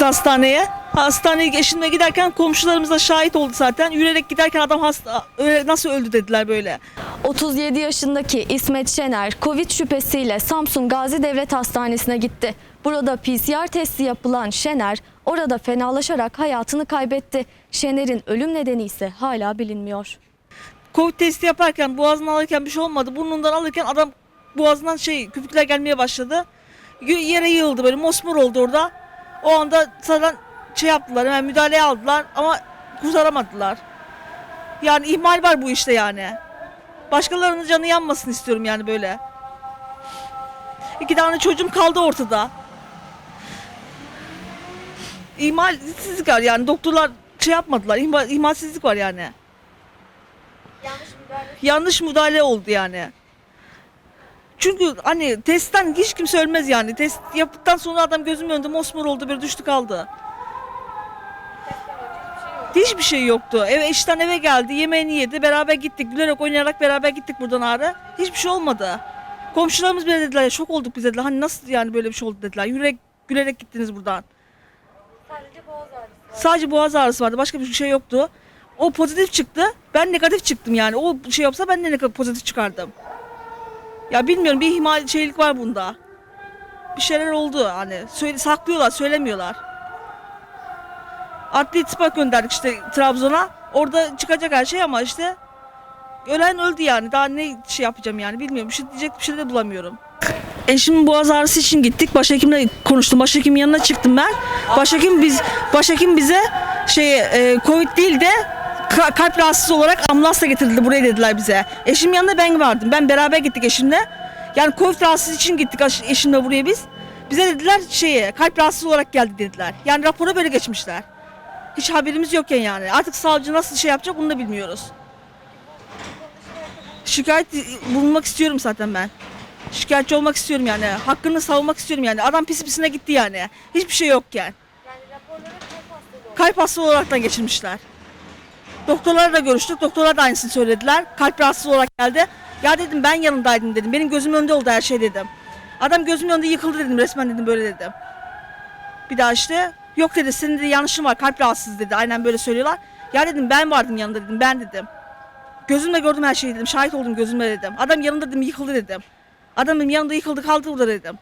biz hastaneye. Hastaneye eşimle giderken komşularımız da şahit oldu zaten. Yürüyerek giderken adam hasta nasıl öldü dediler böyle. 37 yaşındaki İsmet Şener Covid şüphesiyle Samsun Gazi Devlet Hastanesi'ne gitti. Burada PCR testi yapılan Şener orada fenalaşarak hayatını kaybetti. Şener'in ölüm nedeni ise hala bilinmiyor. Covid testi yaparken boğazından alırken bir şey olmadı. Burnundan alırken adam boğazından şey köpükler gelmeye başladı. Yere yığıldı böyle mosmor oldu orada. O anda zaten şey yaptılar hemen müdahaleye aldılar ama kurtaramadılar. Yani ihmal var bu işte yani. Başkalarının canı yanmasın istiyorum yani böyle. İki tane çocuğum kaldı ortada. İhmalsizlik var yani doktorlar şey yapmadılar. İhmal, ihmalsizlik var yani. Yanlış müdahale oldu yani. Çünkü hani testten hiç kimse ölmez yani. Test yaptıktan sonra adam gözümün önünde mosmor oldu böyle düştü kaldı. Hiçbir şey yoktu. Eve işten eve geldi, yemeğini yedi, beraber gittik. Gülerek oynayarak beraber gittik buradan ağrı. Hiçbir şey olmadı. Komşularımız bile dediler şok olduk biz dediler. Hani nasıl yani böyle bir şey oldu dediler. Yürek, gülerek gittiniz buradan. Sadece boğaz ağrısı vardı. Başka bir şey yoktu. O pozitif çıktı. Ben negatif çıktım yani. O şey yapsa ben de negatif pozitif çıkardım. Ya bilmiyorum bir ihmal şeylik var bunda. Bir şeyler oldu hani. Söyle, saklıyorlar, söylemiyorlar. Adli tıpa gönderdik işte Trabzon'a. Orada çıkacak her şey ama işte ölen öldü yani. Daha ne şey yapacağım yani bilmiyorum. Bir şey diyecek bir şey de bulamıyorum. Eşimin boğaz ağrısı için gittik. Başhekimle konuştum. Başhekimin yanına çıktım ben. Başhekim biz başhekim bize şey e, Covid değil de ka- kalp rahatsız olarak ambulansla getirildi buraya dediler bize. Eşimin yanında ben vardım. Ben beraber gittik eşimle. Yani Covid rahatsız için gittik eş- eşimle buraya biz. Bize dediler şeye kalp rahatsız olarak geldi dediler. Yani rapora böyle geçmişler. Hiç haberimiz yokken yani. Artık savcı nasıl şey yapacak bunu da bilmiyoruz. Şikayet bulunmak istiyorum zaten ben. Şikayetçi olmak istiyorum yani. Hakkını savunmak istiyorum yani. Adam pis pisine gitti yani. Hiçbir şey yokken. Kalp hastalığı olaraktan geçirmişler. Doktorlarla görüştük. Doktorlar da aynısını söylediler. Kalp rahatsız olarak geldi. Ya dedim ben yanındaydım dedim. Benim gözümün önünde oldu her şey dedim. Adam gözümün önünde yıkıldı dedim. Resmen dedim böyle dedim. Bir daha işte yok dedi senin de yanlışın var kalp rahatsız dedi. Aynen böyle söylüyorlar. Ya dedim ben vardım yanında dedim ben dedim. Gözümle gördüm her şeyi dedim. Şahit oldum gözümle dedim. Adam yanında dedim yıkıldı dedim. Adam benim yanında yıkıldı kaldı burada dedim.